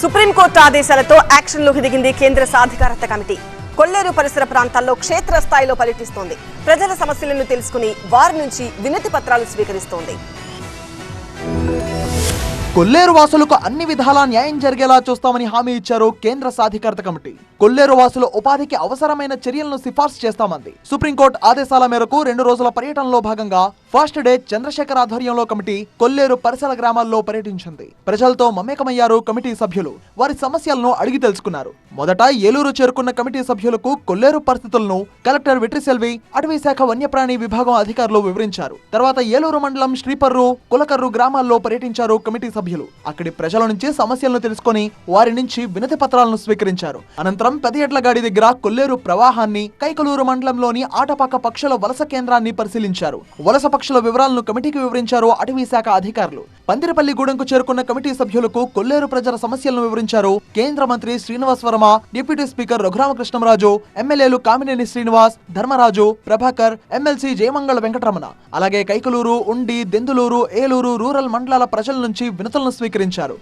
Supreme court ఆదేశాలతో యాక్షన్లోకి దిగింది కేంద్ర సాధికారత కమిటీ. కొల్లేరు పరిసర ప్రాంతాల్లో క్షేత్రస్థాయిలో పర్యటిస్తోంది. ప్రజల సమస్యలను తెలుసుకుని వారి నుంచి వినతి పత్రాలు స్వీకరిస్తోంది. కొల్లేరు వాసులకు అన్ని విధాలా న్యాయం జరిగేలా చూస్తామని హామీ ఇచ్చారు కేంద్ర సాధికారత కమిటీ. కొల్లేరు వాసుల ఉపాధికి అవసరమైన చర్యలను సిఫార్సు చేస్తామంది. సుప్రీంకోర్టు ఆదేశాల మేరకు రెండు రోజుల పర్యటనలో భాగంగా ఫస్ట్ డే చంద్రశేఖర్ ఆధ్వర్యంలో కమిటీ కొల్లేరు పరిసర గ్రామాల్లో పర్యటించింది. ప్రజలతో మమేకమయ్యారు కమిటీ సభ్యులు. వారి సమస్యలను అడిగి తెలుసుకున్నారు. మొదట ఏలూరు చేరుకున్న కమిటీ సభ్యులకు కొల్లేరు పరిస్థితులను కలెక్టర్ విట్రిసెల్వి అటవీ శాఖ వన్యప్రాణి విభాగం అధికారులు వివరించారు. తర్వాత ఏలూరు మండలం శ్రీపర్రు కులకర్రు గ్రామాల్లో పర్యటించారు కమిటీ సభ్యులు. అక్కడి ప్రజల నుంచి సమస్యలను తెలుసుకొని వారి నుంచి వినతి పత్రాలను స్వీకరించారు. అనంతరం పెదయట్లగాడి దగ్గర కొల్లేరు ప్రవాహాన్ని కైకలూరు మండలంలోని ఆటపాక పక్షుల వలస కేంద్రాన్ని పరిశీలించారు. వలస పక్షుల వివరాలను కమిటీకి వివరించారు అటవీ శాఖ అధికారులు. పందిరపల్లి గూడెంకు చేరుకున్న కమిటీ సభ్యులకు కొల్లేరు ప్రజల సమస్యలను వివరించారు. కేంద్ర మంత్రి శ్రీనివాస్ వర్మ డిప్యూటీ స్పీకర్ రఘురామకృష్ణరాజు ఎమ్మెల్యేలు కామినేని శ్రీనివాస్ ధర్మరాజు ప్రభాకర్ ఎమ్మెల్సీ జయమంగళ వెంకటరమణ. అలాగే కైకలూరు ఉండి దెందులూరు ఏలూరు రూరల్ మండలాల ప్రజల నుంచి వినతులను స్వీకరించారు.